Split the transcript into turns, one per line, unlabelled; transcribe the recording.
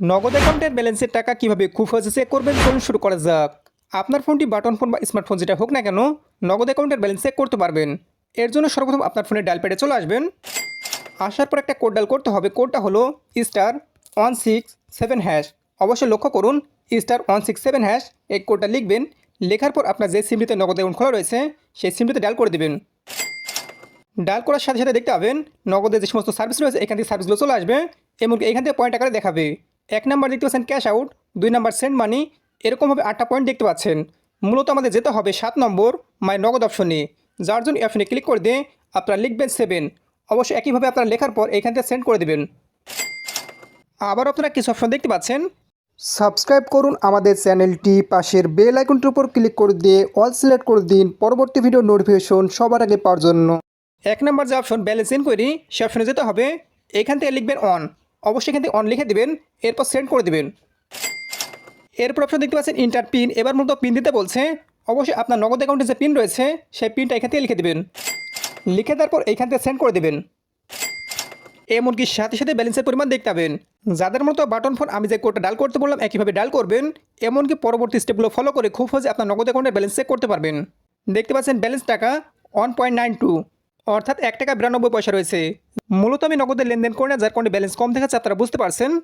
নগদ অ্যাকাউন্টের ব্যালেন্সের টাকা কীভাবে খুব চেক করবেন? চলুন শুরু করা যাক। আপনার ফোনটি বাটন ফোন বা স্মার্টফোন যেটা হোক না কেন, নগদ অ্যাকাউন্টের ব্যালেন্স চেক করতে পারবেন। এর জন্য সর্বপ্রথম আপনার ফোনের ডায়াল প্যাডে চলে আসবেন। আসার পর একটা কোড ডাল করতে হবে। কোডটা হলো star one six seven hash অবশ্যই লক্ষ্য করুন star one six seven hash এই কোডটা লিখবেন। লেখার পর আপনার যে সিমটিতে নগদ অ্যাকাউন্ট খোলা রয়েছে, সেই সিমটিতে ডায়াল করে দেবেন। ডায়াল করার সাথে সাথে দেখতে পাবেন নগদের যে সমস্ত সার্ভিস রয়েছে, এখান থেকে সার্ভিসগুলো চলে আসবে, এমনকি এখান থেকে পয়েন্ট আকারে দেখাবে। এক নাম্বার দেখতে পাচ্ছেন ক্যাশ আউট, দুই নাম্বার সেন্ড মানি এরকমভাবে আটটা পয়েন্ট দেখতে পাচ্ছেন। মূলত আমাদের যেতে হবে সাত নম্বর মাই নগদ অপশনে। যার জন্য অপশনে ক্লিক করে দিয়ে আপনারা লিখবেন সেভেন। অবশ্যই একইভাবে আপনারা লেখার পর এখান থেকে সেন্ড করে দেবেন। আবার আপনারা কিছু অপশন দেখতে পাচ্ছেন। সাবস্ক্রাইব করুন আমাদের চ্যানেলটি। পাশের বেল আইকনটির উপর ক্লিক করে দিয়ে অল সিলেক্ট করে দিন পরবর্তী ভিডিও নোটিফিকেশন সবার আগে পাওয়ার জন্য। এক নম্বর যে অপশন ব্যালেন্স ইনকোয়ারি, সে অপশনে যেতে হবে। এখান থেকে লিখবেন অন। অবশ্যই এখান থেকে অন লিখে দেবেন, এরপর সেন্ড করে দেবেন। এরপর অপশন দেখতে পাচ্ছেন ইন্টার পিন এবার মূলত পিন দিতে বলছে, অবশ্যই আপনার নগদ অ্যাকাউন্টে যে পিন রয়েছে, সেই পিনটা এখান থেকে লিখে দেবেন। লিখে দেওয়ার পর এইখান থেকে সেন্ড করে দেবেন। এমনকি সাথে সাথে ব্যালেন্সের পরিমাণ দেখতে পাবেন। যাদের মতো বাটন ফোন আমি যে কোডটা ডাল করতে বললাম, একইভাবে ডাল করবেন। এমনকি পরবর্তী স্টেপগুলো ফলো করে খুব সহজে আপনার নগদ অ্যাকাউন্টের ব্যালেন্স চেক করতে পারবেন। দেখতে পাচ্ছেন ব্যালেন্স টাকা ওয়ান পয়েন্ট নাইন টু অর্থাৎ এক টাকা বিরানব্বই পয়সা রয়েছে। মূলত আমি নগদের লেনদেন করি না যার কোনো ব্যালেন্স কম থেকে আপনারা বুঝতে পারছেন।